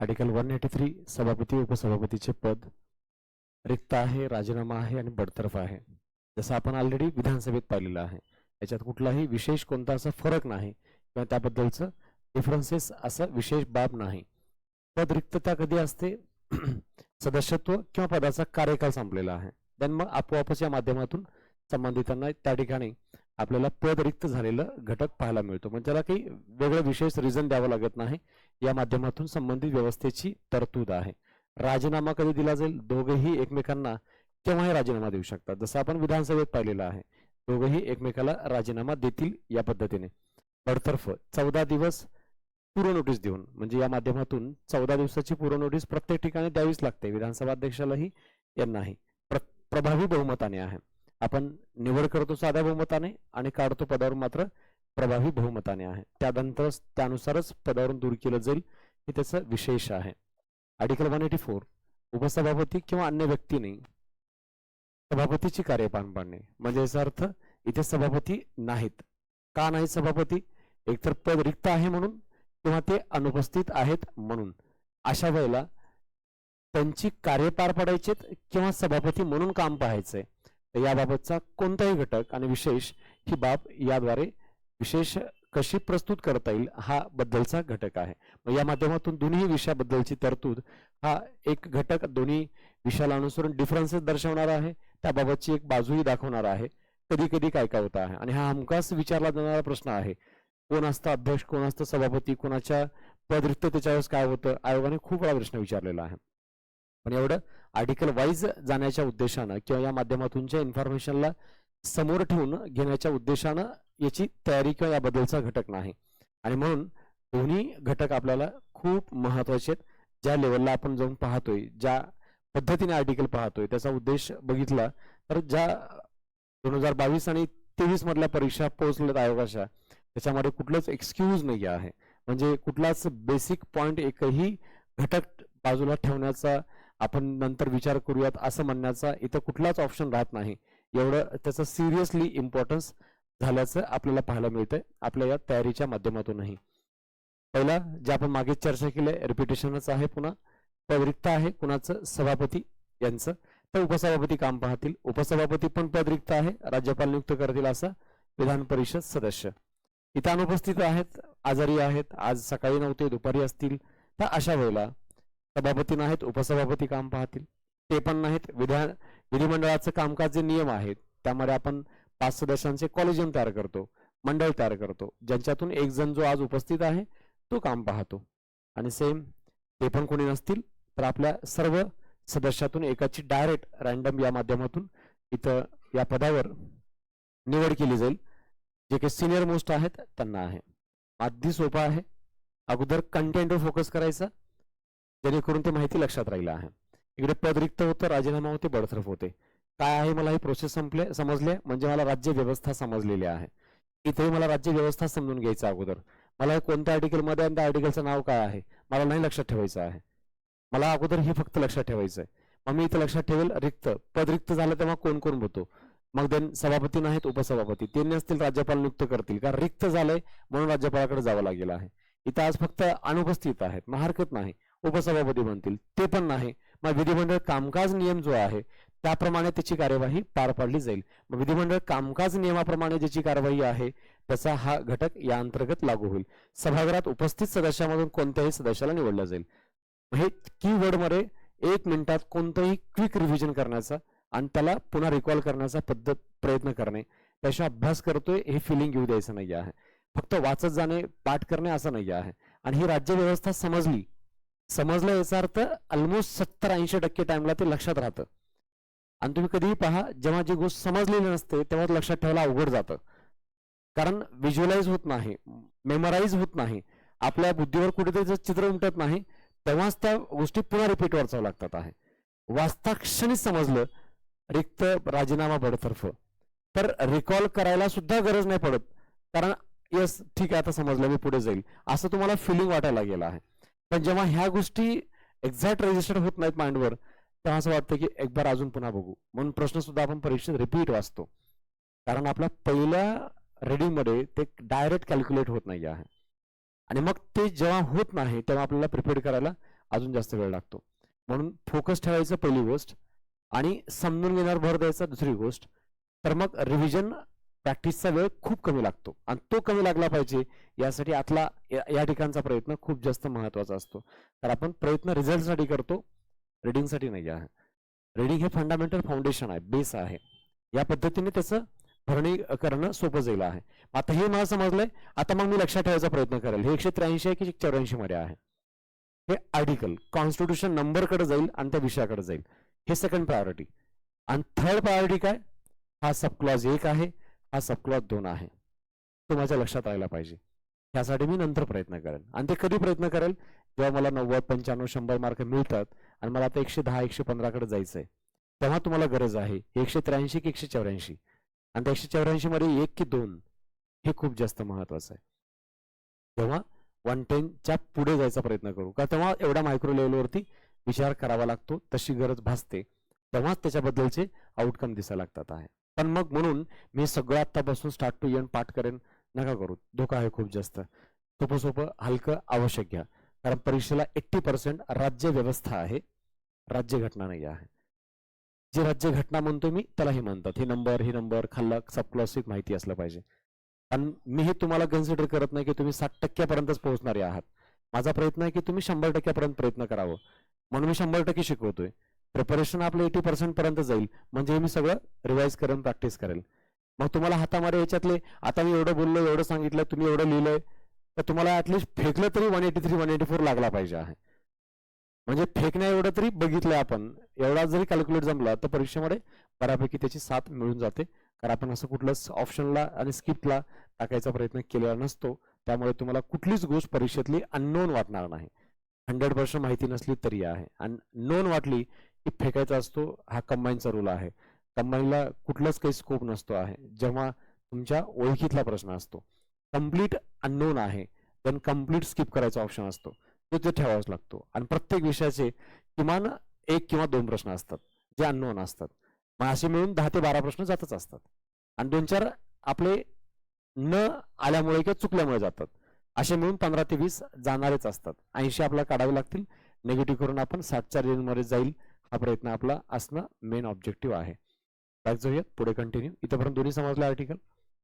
Article one eighty three सभापती उपसभापतीचे पद. रिक्त आहे राजीनामा आहे आणि बडतर्फ आहे. जसं आपण ऑलरेडी विधानसभेत पाहिलेलं आहे. याच्यात कुठलाही विशेष कोणता असा फरक नाही किंवा त्याबद्दलचं डिफरन्सेस असं विशेष बाब नाही. पद रिक्तता कधी असते? सदस्यत्व किंवा पदाचा कार्यकाल संपलेला आहे. देन मग आपोआपच या माध्यमातून संबंधितांना त्या ठिकाणी आपल्याला पद रिक्त झालेलं घटक पाहायला मिळतो. म्हणजे त्याला काही वेगळं विशेष रिझन द्यावं लागत नाही. या माध्यमातून संबंधित व्यवस्थेची तरतूद आहे. राजीनामा कधी दिला जाईल? दोघेही एकमेकांना केव्हाही राजीनामा देऊ शकतात. जसं आपण विधानसभेत पाहिलेलं आहे. दोघेही एकमेकाला राजीनामा देतील या पद्धतीने. बडतर्फ चौदा दिवस पूर्व नोटीस देऊन म्हणजे या माध्यमातून चौदा दिवसाची पूर्व नोटीस प्रत्येक ठिकाणी द्यावीच लागते. विधानसभा अध्यक्षालाही यांनाही. प्र प्रभावी बहुमताने आहे. आपण निवड करतो साध्या बहुमताने आणि काढतो पदावर मात्र प्रभावी बहुमताने आहे. त्यानंतर त्यानुसारच पदावरून दूर केलं जाईल हे त्याचं विशेष आहे. आर्टिकल वन एटी फोर उपसभापती किंवा अन्य व्यक्तीने सभापतीची कार्य पार पाडणे म्हणजे याचा अर्थ इथे सभापती नाहीत. का नाही सभापती? एकतर पद रिक्त आहे म्हणून किंवा ते अनुपस्थित आहेत म्हणून. अशा वेळेला त्यांची कार्य पार पाडायचेत किंवा सभापती म्हणून काम पाहायचंय. तर याबाबतचा कोणताही घटक आणि विशेष ही बाब याद्वारे विशेष कशी प्रस्तुत करता येईल हा बद्दलचा घटक आहे. मग या माध्यमातून दोन्ही विषयाबद्दलची तरतूद हा एक घटक दोन्ही विषयाला अनुसरून डिफरन्सेस दर्शवणार आहे. त्याबाबतची एक बाजूही दाखवणार आहे. कधी कधी काय काय होतं आहे. आणि हा हमखास विचारला जाणारा प्रश्न आहे. कोण असतं अध्यक्ष कोण असतं सभापती कोणाच्या पदरिक्त त्याच्यावेळेस काय होतं? आयोगाने खूप वेळा प्रश्न विचारलेला आहे. पण एवढं आर्टिकल वाईज जाण्याच्या उद्देशानं किंवा या माध्यमातूनच्या इन्फॉर्मेशनला समोर ठेवून घेण्याच्या उद्देशानं याची तयारी किंवा याबद्दलचा घटक नाही. आणि म्हणून दोन्ही घटक आपल्याला खूप महत्त्वाचे आहेत. ज्या लेवलला आपण जाऊन पाहतोय ज्या पद्धतीने आर्टिकल पाहतोय त्याचा उद्देश बघितला तर ज्या दोन हजार बावीस आणि तेवीस मधल्या परीक्षा पोहोचल्यात आयोगाच्या त्याच्यामध्ये कुठलंच एक्सक्यूज नाही आहे. म्हणजे कुठलाच बेसिक पॉईंट एकही घटक बाजूला ठेवण्याचा आपण नंतर विचार करूयात असं म्हणण्याचा इथं कुठलाच ऑप्शन राहत नाही. एवढं त्याचं सिरियसली इम्पॉर्टन्स झाल्याचं आपल्याला पाहायला मिळतंय आपल्या या तयारीच्या माध्यमातूनही. पहिला जे आपण मागे चर्चा केली रिपिटेशनच आहे पुन्हा. पद रिक्त आहे कुणाचं? सभापती यांचं. तर उपसभापती काम पाहतील. उपसभापती पण पद रिक्त आहे. राज्यपाल नियुक्त करतील असं विधान परिषद सदस्य. इथं अनुपस्थित आहेत आजारी आहेत आज सकाळी नव्हते दुपारी असतील. तर अशा वेळेला सभापती नाहीत उपसभापती काम पाहतील. ते पण नाहीत. विधान विधिमंडळाचं कामकाज जे नियम आहेत त्यामध्ये आपण पाच सदस्यांचे कॉलेजियम तयार करतो मंडळ तयार करतो. ज्यांच्यातून एक जण जो आज उपस्थित आहे तो काम पाहतो. आणि सेम ते पण कोणी नसतील तर आपल्या सर्व सदस्यातून एकाची डायरेक्ट रॅन्डम या माध्यमातून इथं या पदावर निवड केली जाईल. जे काही सिनियर मोस्ट आहेत त्यांना आहे. अगदी सोपा आहे. अगोदर कंटेंटवर फोकस करायचा. जेणेकरून ते माहिती लक्षात राहिलं आहे. इकडे पद रिक्त होतं राजीनामा होते बडतर्फ होते. काय आहे मला ही प्रोसेस संपले समजले? म्हणजे मला राज्य व्यवस्था समजलेली आहे. इथे मला राज्य व्यवस्था समजून घ्यायचं अगोदर. मला कोणत्या आर्टिकलमध्ये आणि त्या आर्टिकलचं नाव काय आहे? मला नाही लक्षात ठेवायचं आहे. मला अगोदर हे फक्त लक्षात ठेवायचं आहे मग मी इथं लक्षात ठेवेल रिक्त. पद रिक्त झालं तेव्हा कोण कोण होतो? मग देन सभापती नाहीत उपसभापती. ते नसतील राज्यपाल नियुक्त करतील. कारण रिक्त झालंय म्हणून राज्यपालाकडे जावं लागेल आहे. इथं आज फक्त अनुपस्थित आहेत मग हरकत नाही. उपसभापती बनतील. ते पण नाही. मग विधिमंडळ कामकाज नियम जो आहे त्याप्रमाणे त्याची कार्यवाही पार पाडली जाईल. मग विधिमंडळ कामकाज नियमाप्रमाणे ज्याची कार्यवाही आहे त्याचा हा घटक या अंतर्गत लागू होईल. सभागृहात उपस्थित सदस्यामधून कोणत्याही सदस्याला निवडला जाईल. हे की मध्ये एक मिनिटात कोणतंही क्विक रिव्हिजन करण्याचा आणि त्याला पुन्हा रिकॉल करण्याचा पद्धत प्रयत्न करणे त्याशिवाय अभ्यास करतोय हे फिलिंग घेऊ द्यायचं नाही आहे. फक्त वाचत जाणे पाठ करणे असं नाही आहे. आणि ही राज्य व्यवस्था समजली समजलं याचा अर्थ ऑलमोस्ट सत्तर ऐंशी टक्के टाइमला ते लक्षात राहतं. आणि तुम्ही कधीही पहा जेव्हा जी गोष्ट समजलेली नसते तेव्हा लक्षात ठेवायला अवघड जातं. कारण व्हिज्युअलाइज होत नाही मेमराईज होत नाही. आपल्या बुद्धीवर कुठेतरी जर चित्र उमटत नाही तेव्हाच त्या गोष्टी पुन्हा रिपीट वाचावं लागतात आहे. वाचताक्षणीच समजलं रिक्त राजीनामा बडतर्फ. तर रिकॉल करायला सुद्धा गरज नाही पडत. कारण यस ठीक आहे आता समजलं मी पुढे जाईल. असं तुम्हाला फिलिंग वाटायला गेलं आहे. पण जेव्हा ह्या गोष्टी एक्झॅक्ट रजिस्टर होत नाहीत माइंडवर तेव्हा असं वाटतं की एक बार अजून पुन्हा बघू. म्हणून प्रश्न सुद्धा आपण परीक्षेत रिपीट वाचतो. कारण आपल्या पहिल्या रेडिंगमध्ये ते डायरेक्ट कॅल्क्युलेट होत नाही आहे. आणि मग ते जेव्हा होत नाही तेव्हा आपल्याला प्रिपेअर करायला अजून जास्त वेळ लागतो. म्हणून फोकस ठेवायचं पहिली गोष्ट आणि समजून घेण्यावर भर द्यायचा दुसरी गोष्ट. तर मग रिव्हिजन प्रॅक्टिसचा वेळ खूप कमी लागतो. आणि तो कमी लागला पाहिजे यासाठी आतला या ठिकाणचा प्रयत्न खूप जास्त महत्त्वाचा असतो. तर आपण प्रयत्न रिझल्टसाठी करतो रिडिंगसाठी नाही आहे. रिडिंग हे फंडामेंटल फाउंडेशन आहे बेस आहे. या पद्धतीने त्याचं भरणी करणं सोपं जाईल आहे. आता हे मला समजलंय आता मग मी लक्षात ठेवायचा प्रयत्न करेल. हे एकशे त्र्याऐंशी आहे की चौऱ्याऐंशी मध्ये आहे? हे आर्टिकल कॉन्स्टिट्यूशन नंबरकडे जाईल आणि त्या विषयाकडे जाईल. हे सेकंड प्रायोरिटी आणि थर्ड प्रायोरिटी काय? हा सबक्लॉज एक आहे. हा सबक्लॉज दोन आहे. तो माझ्या लक्षात राहिला पाहिजे. ह्यासाठी मी नंतर प्रयत्न करेन. आणि ते कधी प्रयत्न करेल? जेव्हा मला नव्वद पंच्याण्णव शंभर मार्क मिळतात आणि मला आता एकशे दहा एकशे पंधराकडे जायचं आहे तेव्हा तुम्हाला गरज आहे. एकशे त्र्याऐंशी की एकशे चौऱ्याऐंशी? आणि त्या एकशे चौऱ्याऐंशीमध्ये एक की दोन हे खूप जास्त महत्वाचं आहे. तेव्हा वन टेनच्या पुढे जायचा प्रयत्न करू. का तेव्हा एवढ्या मायक्रो लेवलवरती विचार करावा लागतो. तशी गरज भासते. तेव्हाच त्याच्याबद्दलचे आउटकम दिसायला लागतात आहे. पण मग म्हणून मी सगळं आत्तापासून स्टार्ट टू एंड पाठ करेन. नका करू. धोका आहे खूप जास्त. सोपं सोपं हलकं आवश्यक घ्या. कारण परीक्षेला एट्टी पर्सेंट राज्य व्यवस्था आहे. राज्य घटना नाही आहे. जी राज्य घटना म्हणतो मी त्याला हे म्हणतात. हे नंबर हे नंबर खाल्ला सबक्लॉसिक माहिती असलं पाहिजे. आणि मी हे तुम्हाला कन्सिडर करत नाही की तुम्ही साठ टक्क्यापर्यंतच पोहोचणारे आहात. माझा प्रयत्न आहे की तुम्ही शंभर टक्क्यापर्यंत प्रयत्न करावं. म्हणून मी शंभर टक्के शिकवतोय. प्रिपरेशन आपलं एटी पर्सेंट पर्यंत जाईल. म्हणजे मी सगळं रिवाईज करेन प्रॅक्टिस करेल. मग तुम्हाला हातामध्ये याच्यातले आता मी एवढं बोललो एवढं सांगितलं तुम्ही एवढं लिहिलंय तर तुम्हाला ऍटलिस्ट फेकलं तरी one eighty three one eighty four लागला पाहिजे आहे. म्हणजे फेकण्या एवढं तरी बघितलंय आपण. एवढा जरी कॅल्क्युलेट जमला तर परीक्षेमध्ये बऱ्यापैकी त्याची साथ मिळून जाते. कारण आपण असं कुठलंच ऑप्शनला आणि स्किपला टाकायचा प्रयत्न केलेला नसतो. त्यामुळे तुम्हाला कुठलीच गोष्ट परीक्षेतली अननोन वाटणार नाही. हंड्रेड पर्सेंट माहिती नसली तरी आहे. आणि नोन वाटली फेकायचा असतो हा कंबाईनचा रूल आहे. कंबाईनला कुठलाच काही स्कोप नसतो आहे. जेव्हा तुमच्या ओळखीतला प्रश्न असतो कंप्लीट अननोन आहे देन कंप्लीट स्किप करायचा ऑप्शन असतो. तो ते ठेवावाच लागतो. आणि प्रत्येक विषयाचे किमान एक किंवा दोन प्रश्न असतात जे अननोन असतात. मग असे मिळून दहा ते बारा प्रश्न जातच असतात. आणि दोन चार आपले न आल्यामुळे किंवा चुकल्यामुळे जातात. असे मिळून पंधरा ते वीस जाणारेच असतात. ऐंशी आपल्याला काढावे लागतील. निगेटिव्ह करून आपण सातच्या रेंजमध्ये जाईल. हा प्रयत्न आपला असणं मेन ऑब्जेक्टिव्ह आहे. बॅक जाऊयात. पुढे कंटिन्यू इथंपर्यंत दोन्ही समजलं आर्टिकल